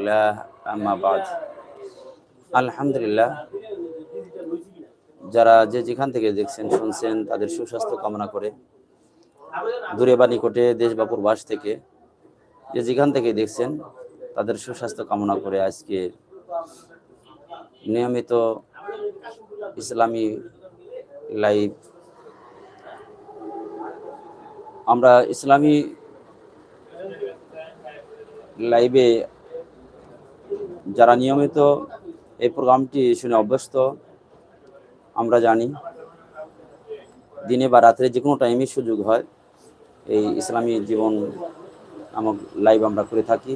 রহমতুল্লাহ আহমাবাদ আলহামদুলিল্লাহ, যারা যে যেখান থেকে দেখছেন, শুনছেন, তাদের সুস্বাস্থ্য কামনা করে দূরে বা নিকটে, দেশ বা প্রবাস থেকে যে যেখান থেকে দেখছেন, তাদের সুস্বাস্থ্য কামনা করে আজকে নিয়মিত ইসলামী লাইভ আমরা ইসলামী লাইভে যারা নিয়মিত এই প্রোগ্রামটি শুনে অভ্যস্ত, আমরা জানি দিনে বা রাত্রে যে কোনো টাইমে সুযোগ হয়। এই ইসলামী জীবন নামক লাইভ আমরা করে থাকি।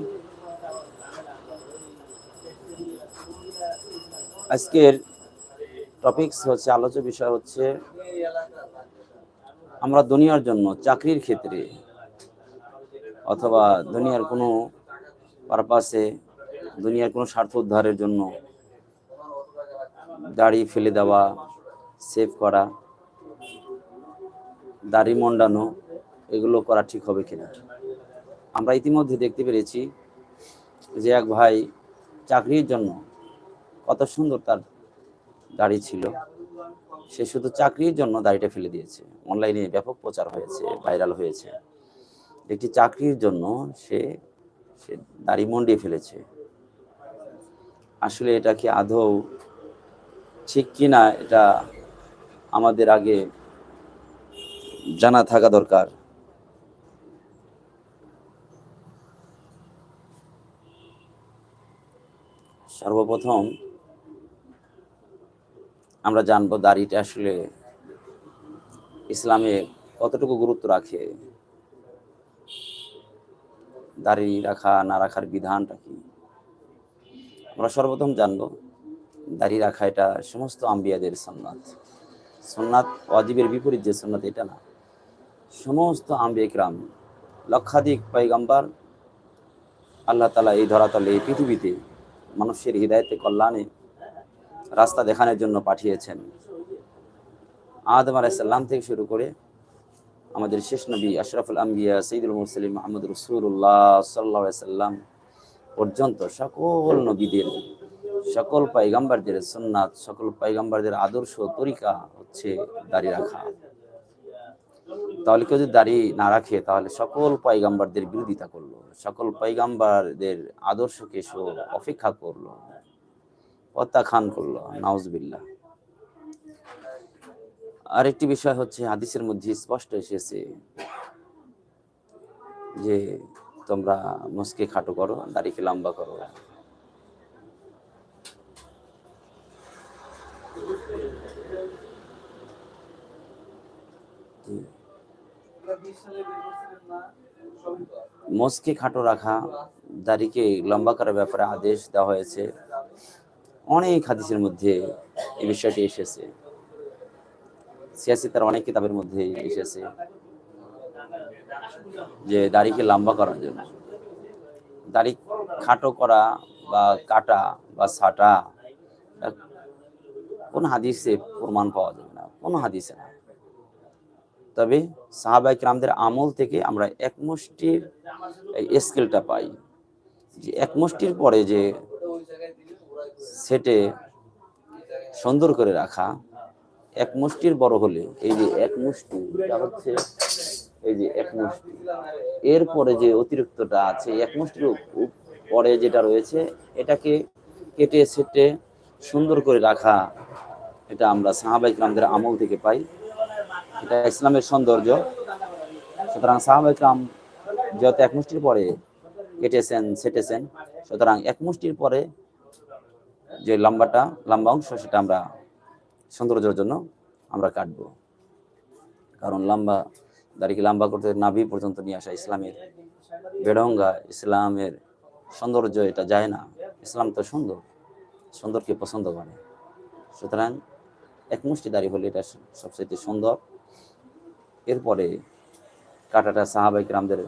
আজকের টপিকস হচ্ছে, আলোচ্য বিষয় হচ্ছে আমরা দুনিয়ার জন্য চাকরির ক্ষেত্রে অথবা দুনিয়ার কোনো পারপাসে দুনিয়ার কোনো স্বার্থ উদ্ধারের জন্য দাড়ি ফেলে দেওয়া সেভ করা, দাড়ি মন্ডানো, এগুলো করা ঠিক হবে কিনা? আমরা ইতিমধ্যে দেখতে পেরেছি যে এক ভাই চাকরির জন্য কত সুন্দর তার দাড়ি ছিল। সে শুধু চাকরির জন্য দাড়িটা ফেলে দিয়েছে। অনলাইনে ব্যাপক প্রচার হয়েছে, ভাইরাল হয়েছে। একটি চাকরির জন্য সে সে দাড়ি মন্ডিয়ে ফেলেছে। আসলে এটা কি আদৌ ঠিক কিনা এটা আমাদের আগে জানা থাকা দরকার। সর্বপ্রথম আমরা জানব দাড়িটা আসলে ইসলামে কতটুকু গুরুত্ব রাখে। দাড়ি রাখা, না রাখার বিধানটা কি? আমরা সর্বপ্রথম জানব, দাড়ি রাখা এটা সমস্ত আম্বিয়াদের সন্ন্যাত সন্ন্যাত অজীবের বিপরীত যে সন্ন্যাত এটা না। সমস্ত আম্বিকরাম লক্ষাধিক পৈগম্বর আল্লাহ তালা এই ধরাতলে এই পৃথিবীতে মানুষের হৃদায়তে কল্যাণে রাস্তা দেখানোর জন্য পাঠিয়েছেন। আদম আলাইসাল্লাম থেকে শুরু করে আমাদের শেষ নবী আশরাফুল আম্বিয়া, সঈদুল মুসলিম মাহমুদ রসুল্লাহ সাল্লা সাল্লাম পর্যন্ত সকল নবীদের, সকল পাইগাম্বারদের সুন্নাত, সকল পাইগাম্বারদের আদর্শ তরিকা হচ্ছে দাড়ি রাখা। তাহলে কেউ যদি দাড়ি না রাখে, তাহলে সকল পাইগাম্বারদের বিরোধিতা করল, সকল পাইগাম্বারদের আদর্শকে সো অপেক্ষা করল প্রত্যাখ্যান করল, নাউজবিল্লাহ। আরেকটি বিষয় হচ্ছে, হাদিসের মধ্যে স্পষ্ট এসেছে যে তোমরা মুসকে খাটো করো, দাড়িকে লম্বা করো। মস্কে খাটো রাখা, দাড়িকে লম্বা করার ব্যাপারে আদেশ দেওয়া হয়েছে। অনেক হাদিসের মধ্যে এই বিষয়টি এসেছে। সিয়াসি তার অনেক কিতাবের মধ্যে এসেছে। যে দাড়িকে লম্বা করার জন্য। দাড়ি খাটো করা বা কাটা বা ছাটা কোন হাদিসে প্রমাণ পাওয়া যাবে না, কোনো হাদিসে না। তবে সাহাবাই রামদের আমল থেকে আমরা এক মুষ্টির স্কেলটা পাই যে এক মুষ্টির পরে যে সেটে সুন্দর করে রাখা এক মুষ্টির বড় হলে এই যে এক মুষ্টি হচ্ছে এই যে এক মুষ্টি। এরপরে যে অতিরিক্তটা আছে এক মুষ্টির পরে যেটা রয়েছে, এটাকে কেটে সেটে সুন্দর করে রাখা, এটা আমরা সাহাবাইক রামদের আমল থেকে পাই। এটা ইসলামের সৌন্দর্য। সুতরাং সাহাবাইক রাম যেহেতু এক মুষ্টির পরে কেটেছেন, সেটেছেন, সুতরাং এক মুষ্টির পরে যে লম্বাটা, লম্বা অংশ, সেটা আমরা সৌন্দর্যের জন্য আমরা কাটব। কারণ লম্বা দাড়িকে লম্বা করতে নাভি পর্যন্ত নিয়ে আসা ইসলামের বেড়ঙ্গা, ইসলামের সৌন্দর্য, এটা যায় না। ইসলাম তো সুন্দর, সুন্দরকে পছন্দ করে। সুতরাং এক মুষ্টি দাড়ি হলে এটা সবচেয়ে সুন্দর। এরপরে কাটাটা সাহাবাইক রামদের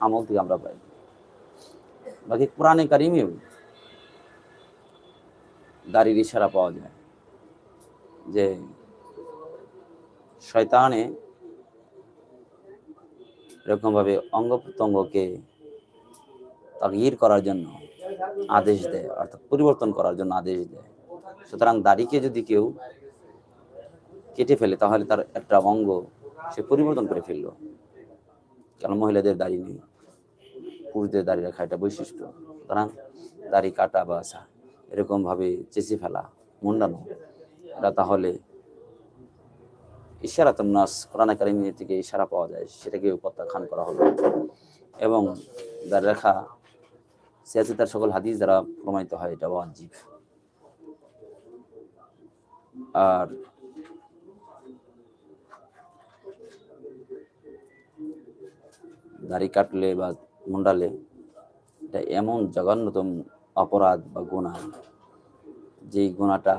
আমল থেকে আমরা পাই। বাকি কোরআনে কারিমেও দাড়ির ইশারা পাওয়া যায় যে শয়তানে এরকমভাবে অঙ্গ প্রত্যঙ্গকে তাগির করার জন্য আদেশ দেয়, অর্থাৎ পরিবর্তন করার জন্য আদেশ দেয়। সুতরাং দাড়িকে যদি কেউ কেটে ফেলে, তাহলে তার একটা অঙ্গ সে পরিবর্তন করে ফেলল। কেন? মহিলাদের দাড়ি নেই, পুরুষদের দাড়ি রাখা এটা বৈশিষ্ট্য। সুতরাং দাড়ি কাটা বা সা- এরকম ভাবে চেঁচে ফেলা, মুন্ডানো, এটা তাহলে ইশারাত নাস, কোরআন কারিমি থেকে ইশারা পাওয়া যায়, সেটাকে প্রত্যাখ্যান করা হলো এবং দাড়ি রাখা সিয়াসি তার সকল হাদিস দ্বারা প্রমাণিত হয়, এটা ওয়াজিব। আর দাড়ি কাটলে বা মুন্ডালে এটা এমন জঘন্যতম অপরাধ বা গুণা, যেই গুণাটা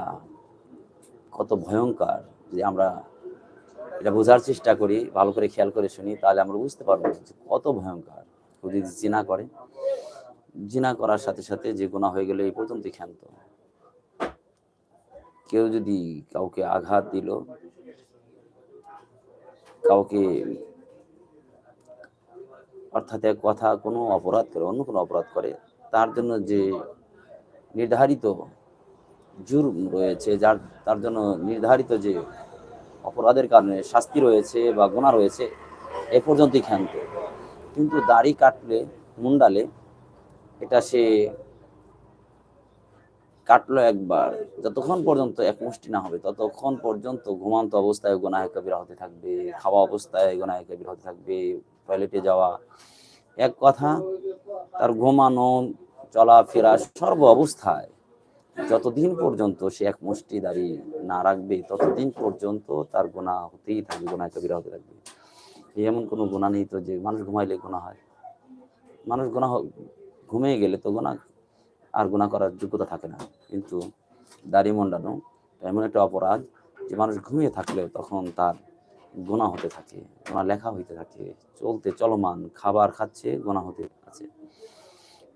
কত ভয়ঙ্কর, যে আমরা এটা বোঝার চেষ্টা করি, ভালো করে খেয়াল করে শুনি, তাহলে আমরা বুঝতে পারব কত ভয়ঙ্কর। যদি জিনা করে, জিনা করার সাথে সাথে যে গুণা হয়ে গেলে, এই পর্যন্ত ক্ষান্ত। কেউ যদি কাউকে আঘাত দিল, কাউকে অর্থাৎ এক কথা কোনো অপরাধ করে, অন্য কোনো অপরাধ করে, তার জন্য যে নির্ধারিত জুর্ম রয়েছে, যার, তার জন্য নির্ধারিত যে অপরাধের কারণে শাস্তি রয়েছে বা গোনা রয়েছে, এ পর্যন্তই ক্ষান্ত। কিন্তু দাড়ি কাটলে, মুন্ডালে, এটা সে কাটলো একবার। যতক্ষণ পর্যন্ত এক মুষ্টি না হবে, ততক্ষণ পর্যন্ত ঘুমান্ত অবস্থায় গোনায় কবিরা হতে থাকবে, খাওয়া অবস্থায় গোনায় কবিরা হতে থাকবে, টয়লেটে যাওয়া। এক কথা, তার ঘুমানো, চলাফেরা সর্ব অবস্থায় যতদিন পর্যন্ত সে এক মুষ্টি দাড়ি না রাখবে, ততদিন পর্যন্ত তার গোনা হতেই থাকবে গোনায় কবিরা হতে থাকবে। এমন কোনো গোনা নেই তো যে মানুষ ঘুমাইলে গোনা হয়। মানুষ গোনা ঘুমিয়ে গেলে তো গোনা আর গোনা করার যোগ্যতা থাকে না। কিন্তু দাড়ি মন্ডানো এমন একটা অপরাধ যে মানুষ ঘুমিয়ে থাকলেও তখন তার গোনা হতে থাকে গোনা লেখা হইতে থাকে, চলতে চলমান, খাবার খাচ্ছে গোনা হতে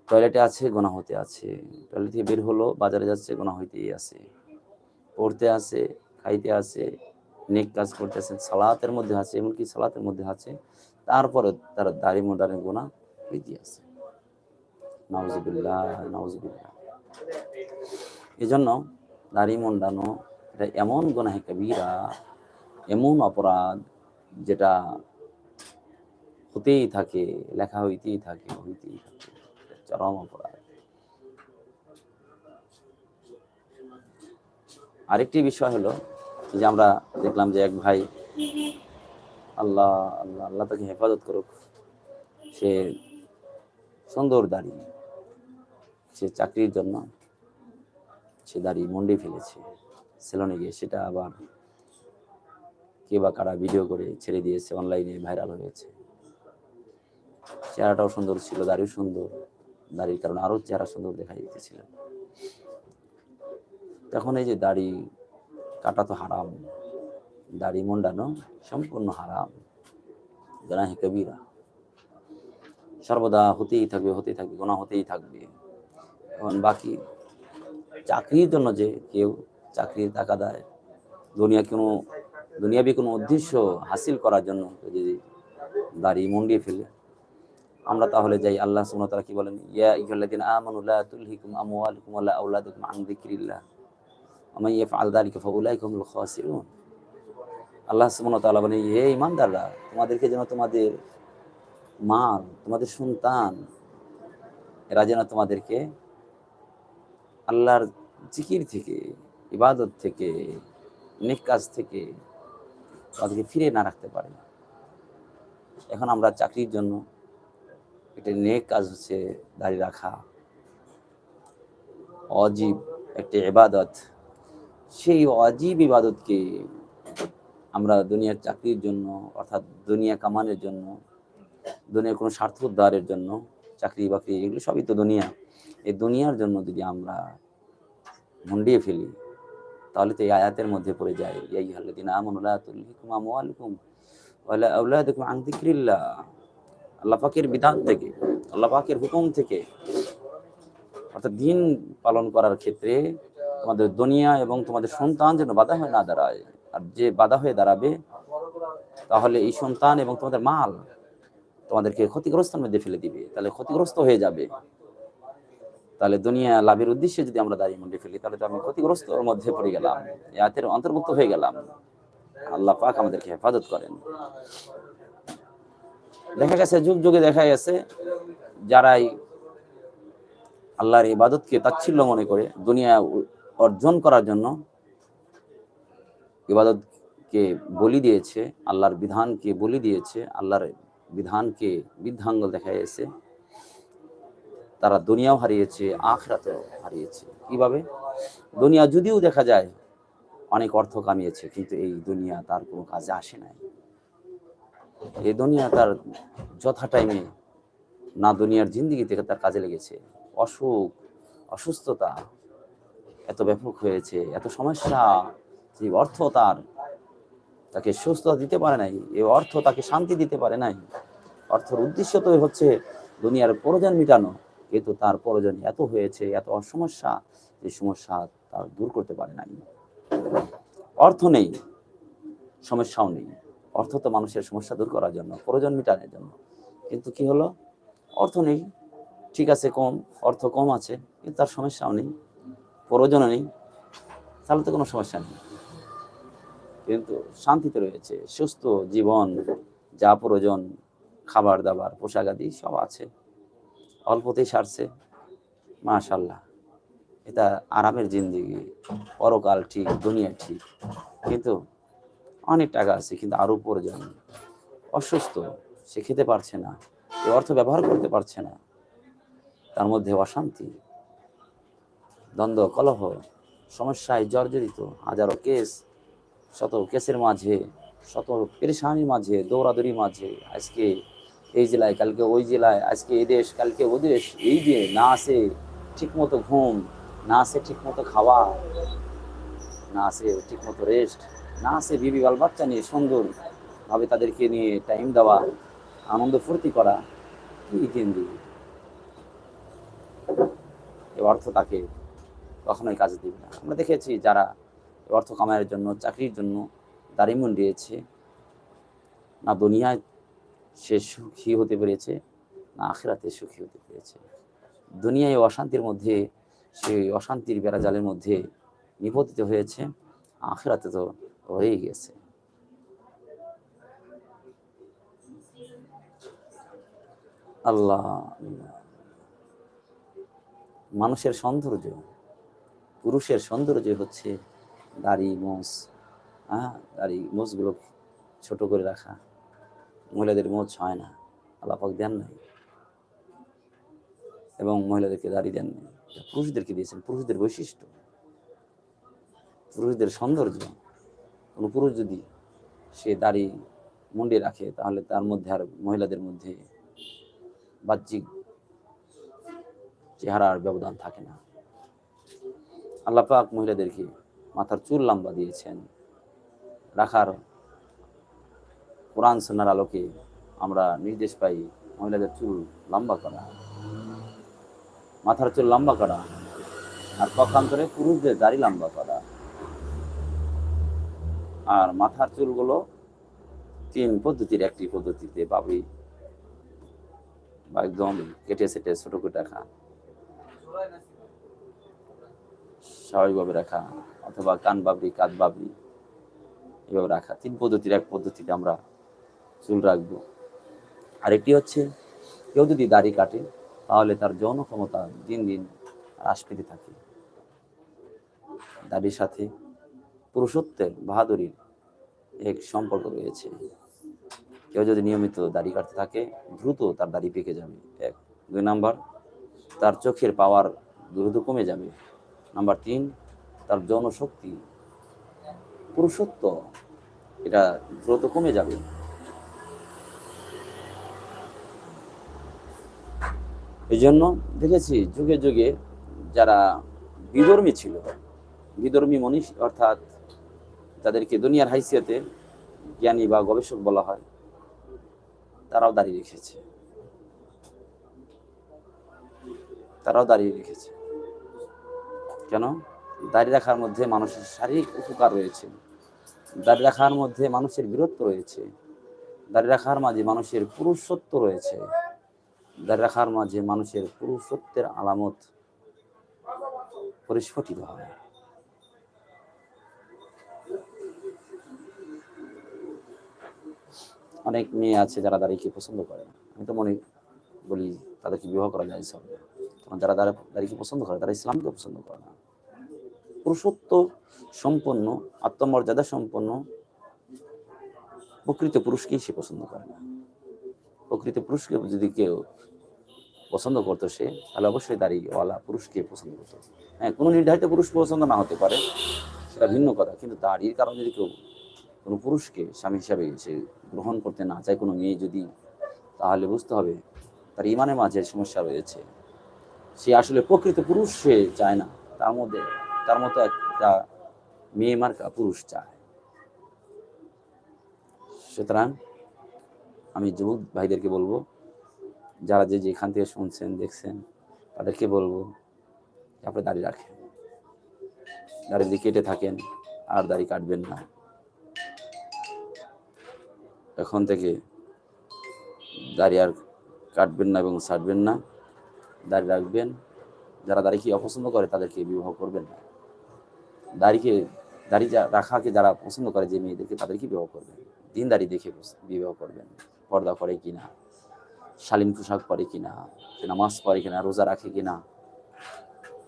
টয়লেটে আছে গোনা হতে আছে। টয়লেট থেকে বের হলো, বাজারে যাচ্ছে গোনা হইতেই আছে। পড়তে আছে, খাইতে আছে, নেক কাজ করতে আছে সালাতের মধ্যে আছে, এমনকি সালাতের মধ্যে আছে। তারপরে তার দাড়ি মোটানের গোনা হইতে আছে। নাউজুবিল্লাহ এই জন্য দাড়ি মুন্ডানো এটা এমন গোনাহে কবিরা, এমন অপরাধ যেটা হতেই থাকে, লেখা হইতেই থাকে হইতেই থাকে। চরম আরেকটি বিষয় হলো যে আমরা দেখলাম যে এক ভাই আল্লাহ আল্লাহ আল্লাহ তাকে হেফাজত করুক। সে সুন্দর দাড়ি, সে চাকরির জন্য সে দাড়ি মন্ডে ফেলেছে, সেলনে গিয়ে সেটা আবার কে বা কারা ভিডিও করে ছেড়ে দিয়েছে অনলাইনে ভাইরাল হয়েছে। চেহারাটাও সুন্দর ছিল, দাড়িও সুন্দর। দাড়ির কারণে আরও চেহারা সুন্দর দেখা যেতেছিল তখন এই যে দাড়ি কাটা তো হারাম, দাড়ি মুন্ডানো সম্পূর্ণ হারাম। গানাহে কবিরা। সর্বদা হতেই থাকবে হতেই থাকবে, গোনা হতেই থাকবে। এখন বাকি চাকরির জন্য যে কেউ চাকরির টাকা দেয়, দুনিয়া কোনো, দুনিয়াবি কোনো উদ্দেশ্য হাসিল করার জন্য যদি দাড়ি মুন্ডিয়ে ফেলে আমরা তাহলে যাই। আল্লাহ তাআলা কি বলেন? ইয়া আল্লাহ সুবহানাহু বলেন, হে ঈমানদাররা, তোমাদেরকে যেন তোমাদের মাল, তোমাদের সন্তান, এরা যেন তোমাদেরকে আল্লাহর জিকির থেকে, ইবাদত থেকে, নেক কাজ থেকে তাদেরকে ফিরে না রাখতে পারে। এখন আমরা চাকরির জন্য একটা নেক কাজ হচ্ছে দাঁড়িয়ে রাখা। অজীব একটা ইবাদত। সেই অজীব ইবাদতকে আমরা দুনিয়ার চাকরির জন্য, অর্থাৎ দুনিয়া কামানের জন্য, দুনিয়ার কোনো স্বার্থ উদ্ধারের জন্য, চাকরি বাকরি, এগুলো সবই তো দুনিয়া। এই দুনিয়ার জন্য যদি আমরা মুন্ডিয়ে ফেলি, তাহলে তো এই আয়াতের মধ্যে পড়ে যায় ইয়াই হাল্লাদিন আমনুল্লাহ তুল্লিকুম আমওয়ালুকুম ওয়ালা আওলাদুকুম আন যিকরিল্লাহ। আল্লাহ পাকের বিধান থেকে, আল্লাহ পাকের হুকুম থেকে, অর্থাৎ দিন পালন করার ক্ষেত্রে তোমাদের দুনিয়া এবং তোমাদের সন্তান যেন বাধা হয়ে না দাঁড়ায়। আর যে বাধা হয়ে দাঁড়াবে, তাহলে এই সন্তান এবং তোমাদের মাল তোমাদেরকে ক্ষতিগ্রস্তের মধ্যে ফেলে দিবে। তাহলে ক্ষতিগ্রস্ত হয়ে যাবে। তাহলে দুনিয়া লাভের উদ্দেশ্যে যদি আমরা দাঁড়িয়ে মুন্ডে ফেলি, তাহলে তো আমি ক্ষতিগ্রস্ত মধ্যে পড়ে গেলাম এতের অন্তর্ভুক্ত হয়ে গেলাম। আল্লাহ পাক আমাদেরকে হেফাজত করেন। দেখা গেছে, যুগ যুগে দেখা গেছে, যারাই আল্লাহর ইবাদতকে তাচ্ছিল্য মনে করে, দুনিয়া অর্জন করার জন্য ইবাদতকে বলি দিয়েছে, আল্লাহর বিধানকে বলি দিয়েছে, আল্লাহর বিধানকে বৃদ্ধাঙ্গল দেখা গেছে, তারা দুনিয়াও হারিয়েছে, আখরাতেও হারিয়েছে। কীভাবে? দুনিয়া যদিও দেখা যায় অনেক অর্থ কামিয়েছে, কিন্তু এই দুনিয়া তার কোনো কাজে আসে নাই। এই দুনিয়া তার যথা টাইমে না দুনিয়ার জিন্দিগি থেকে তার কাজে লেগেছে। অসুখ, অসুস্থতা এত ব্যাপক হয়েছে, এত সমস্যা যে অর্থ তার তাকে সুস্থতা দিতে পারে নাই এই অর্থ তাকে শান্তি দিতে পারে নাই। অর্থের উদ্দেশ্য তো হচ্ছে দুনিয়ার প্রয়োজন মেটানো, কিন্তু তার প্রয়োজন এত হয়েছে, এত সমস্যা যে সমস্যা তার দূর করতে পারে নাই। অর্থ নেই, সমস্যাও নেই। অর্থ তো মানুষের সমস্যা দূর করার জন্য, প্রয়োজন মেটানোর জন্য। কিন্তু কি হলো? অর্থ নেই। ঠিক আছে, কম, অর্থ কম আছে, কিন্তু তার সমস্যাও নেই, প্রয়োজনও নেই। তাহলে তো কোনো সমস্যা নেই। কিন্তু শান্তিতে রয়েছে, সুস্থ জীবন, যা প্রয়োজন, খাবার দাবার, পোশাক আদি সব আছে। অল্পতেই সারছে। মাশাল্লাহ। এটা আরামের জিন্দিগি। পরকাল ঠিক, দুনিয়া ঠিক। কিন্তু অনেক টাকা আছে, কিন্তু আরও প্রয়োজন অসুস্থ, সে খেতে পারছে না এই অর্থ ব্যবহার করতে পারছে না। তার মধ্যে অশান্তি, দ্বন্দ্ব, কলহ, সমস্যায় জর্জরিত, হাজারো কেস, শত কেসের মাঝে, শত পেরেশানির মাঝে, দৌড়াদৌড়ির মাঝে, আজকে এই জেলায়, কালকে ওই জেলায়, আজকে এই দেশ, কালকে ও দেশ, এই যে না আসে ঠিক মতো ঘুম, না আসে ঠিক মতো খাওয়া, না আসে ঠিক মতো রেস্ট না আসে বিবি বাল বাচ্চা নিয়ে সুন্দরভাবে তাদেরকে নিয়ে টাইম দেওয়া, আনন্দ ফুর্তি করা, কি কেন্দ্রি এ অর্থ তাকে কখনোই কাজে দিবে না। আমরা দেখেছি যারা অর্থ কামাইয়ের জন্য, চাকরির জন্য দাড়ি দিয়েছে না দুনিয়ায় সে সুখী হতে পেরেছে, না আখেরাতে সুখী হতে পেরেছে। দুনিয়ায় অশান্তির মধ্যে, সেই অশান্তির বেড়াজালের মধ্যে নিপতিত হয়েছে, আখেরাতে তো হয়েই গেছে। আল্লাহ। মানুষের সৌন্দর্য, পুরুষের সৌন্দর্য হচ্ছে দাড়ি মোষ হ্যাঁ দাড়ি মোষগুলো ছোট করে রাখা। মহিলাদের মোচ হয় না আলাপাক দেন নাই। এবং মহিলাদেরকে দাড়ি দেন নাই। পুরুষদেরকে দিয়েছেন, পুরুষদের বৈশিষ্ট্য। পুরুষদের সৌন্দর্য। কোনো পুরুষ যদি সে দাড়ি মুন্ডে রাখে, তাহলে তার মধ্যে আর মহিলাদের মধ্যে বাহ্যিক চেহারার ব্যবধান থাকে না। আল্লাহ পাক মহিলাদেরকে মাথার চুল লম্বা দিয়েছেন। রাখার কোরআন সন্ন্যার আলোকে আমরা নির্দেশ পাই মহিলাদের চুল লম্বা করা। মাথার চুল লম্বা করা আর পক্ষান্তরে পুরুষদের দাড়ি লম্বা করা। আর মাথার চুলগুলো তিন পদ্ধতির, একটি পদ্ধতিতে পাবি বা একদম কেটে সেটে ছোট করে রাখা। স্বাভাবিকভাবে রাখা, অথবা কান বাবরি, কাঁধ বাবরি, এভাবে রাখা। তিন পদ্ধতির, এক পদ্ধতিতে আমরা চুল রাখব। আরেকটি হচ্ছে, কেউ যদি দাড়ি কাটে, তাহলে তার যৌন ক্ষমতা দিন দিন হ্রাস পেতে থাকে। দাড়ির সাথে পুরুষত্বের বাহাদুরির এক সম্পর্ক রয়েছে। কেউ যদি নিয়মিত দাড়ি কাটতে থাকে, দ্রুত তার দাড়ি পেকে যাবে। এক। দুই নাম্বার, তার চোখের পাওয়ার দ্রুত কমে যাবে। নাম্বার তিন, তার যৌন শক্তি, পুরুষত্ব, এটা দ্রুত কমে যাবে। এই জন্য দেখেছি যুগে যুগে যারা বিধর্মী ছিল, বিধর্মী মনীষ অর্থাৎ তাদেরকে দুনিয়ার হাইসিয়াতে জ্ঞানী বা গবেষক বলা হয়, তারাও দাঁড়িয়ে রেখেছে। তারাও দাঁড়িয়ে রেখেছে। কেন? দাঁড়িয়ে রাখার মধ্যে মানুষের শারীরিক উপকার রয়েছে। দাড়ি রাখার মধ্যে মানুষের বীরত্ব রয়েছে। দাড়ি রাখার মাঝে মানুষের পুরুষত্ব রয়েছে। দাড়ি রাখার মাঝে মানুষের পুরুষত্বের আলামত পরিস্ফুটিত হয়। অনেক মেয়ে আছে যারা দাড়িকে পছন্দ করে আমি তো মনে বলি, তাদেরকে বিবাহ করা যায় সব কারণ যারা দাড়ি- দাড়িকে পছন্দ করে, তারা ইসলামকে পছন্দ করে না। পুরুষত্ব সম্পন্ন, আত্মমর্যাদা সম্পন্ন, প্রকৃত পুরুষকেই সে পছন্দ করে না। প্রকৃত পুরুষকে যদি কেউ পছন্দ করতো সে, তাহলে অবশ্যই দাড়িওয়ালা পুরুষকে পছন্দ করতো। হ্যাঁ কোনো নির্ধারিত পুরুষ পছন্দ না হতে পারে, সেটা ভিন্ন কথা। কিন্তু দাড়ির কারণে যদি কেউ কোনো পুরুষকে স্বামী হিসাবে সে গ্রহণ করতে না চায়, কোনো মেয়ে যদি, তাহলে বুঝতে হবে তার ইমানের মাঝে সমস্যা রয়েছে। সে আসলে প্রকৃত পুরুষ সে চায় না, তার মধ্যে, তার মতো একটা মেয়ে মার্কা পুরুষ চায়। সুতরাং আমি যুবক ভাইদেরকে বলব, যারা যে যেখান থেকে শুনছেন, দেখছেন, তাদেরকে বলব আপনি দাড়ি রাখেন। দাড়ি যদি কেটে থাকেন, আর দাড়ি কাটবেন না। এখন থেকে দাড়ি আর কাটবেন না এবং ছাড়বেন না। দাড়ি রাখবেন। যারা দাড়িকে অপছন্দ করে, তাদেরকে বিবাহ করবেন না। দাড়িকে, দাড়ি রাখাকে যারা পছন্দ করে, যে মেয়েদেরকে, তাদেরকে বিবাহ করবেন দিন দাড়ি দেখে বিবাহ করবেন পর্দা করে কিনা শালীন পোশাক পরে কিনা সে নামাজ পড়ে কিনা রোজা রাখে কিনা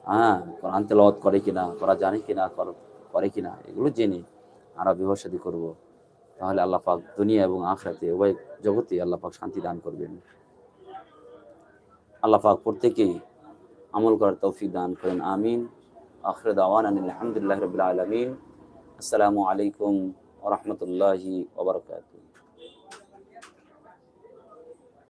হ্যাঁ কোরআন তেলাওয়াত করে কিনা করা জানে কিনা কর- কিনা এগুলো জেনে আমরা বিবাহ শাদী করব। তাহলে আল্লাহ পাক দুনিয়া এবং আখরাতে উভয় জগতে আল্লাহ পাক শান্তি দান করবেন। আল্লাহ পাক প্রত্যেকেই আমল করার তৌফিক দান করেন, আমিন। আখরে দাওয়ান আলহামদুলিল্লাহ রবিল আলমিন। আসসালামু আলাইকুম ওরহমতুল্লাহি ওবরকাত